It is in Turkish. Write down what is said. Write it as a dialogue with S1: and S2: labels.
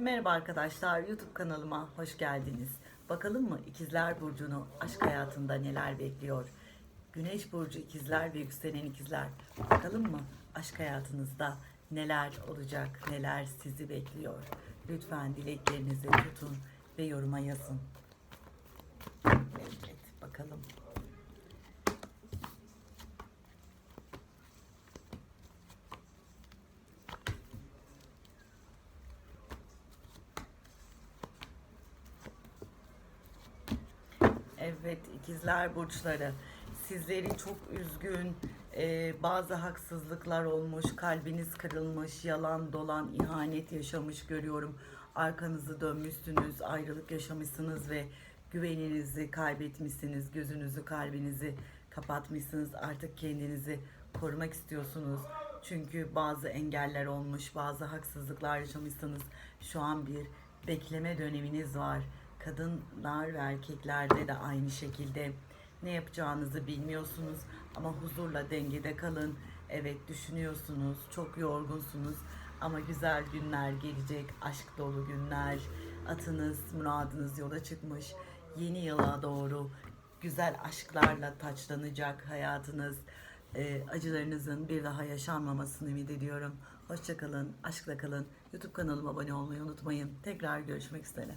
S1: Merhaba arkadaşlar, YouTube kanalıma hoş geldiniz. Bakalım mı İkizler Burcu'nu aşk hayatında neler bekliyor? Güneş Burcu ikizler ve yükselen ikizler. Bakalım mı aşk hayatınızda neler olacak, neler sizi bekliyor? Lütfen dileklerinizi tutun ve yoruma yazın. Evet, bakalım. Evet ikizler burçları. Sizleri çok üzgün e, bazı haksızlıklar olmuş kalbiniz kırılmış yalan dolan ihanet yaşamış görüyorum. Arkanızı dönmüşsünüz ayrılık yaşamışsınız ve güveninizi kaybetmişsiniz. Gözünüzü kalbinizi kapatmışsınız. Artık kendinizi korumak istiyorsunuz. Çünkü bazı engeller olmuş bazı haksızlıklar yaşamışsınız. Şu an bir bekleme döneminiz var kadınlar ve erkeklerde de aynı şekilde ne yapacağınızı bilmiyorsunuz ama huzurla dengede kalın. Evet düşünüyorsunuz, çok yorgunsunuz ama güzel günler gelecek, aşk dolu günler. Atınız, muradınız yola çıkmış. Yeni yıla doğru güzel aşklarla taçlanacak hayatınız. Ee, acılarınızın bir daha yaşanmamasını ümit ediyorum. Hoşçakalın, aşkla kalın. YouTube kanalıma abone olmayı unutmayın. Tekrar görüşmek üzere.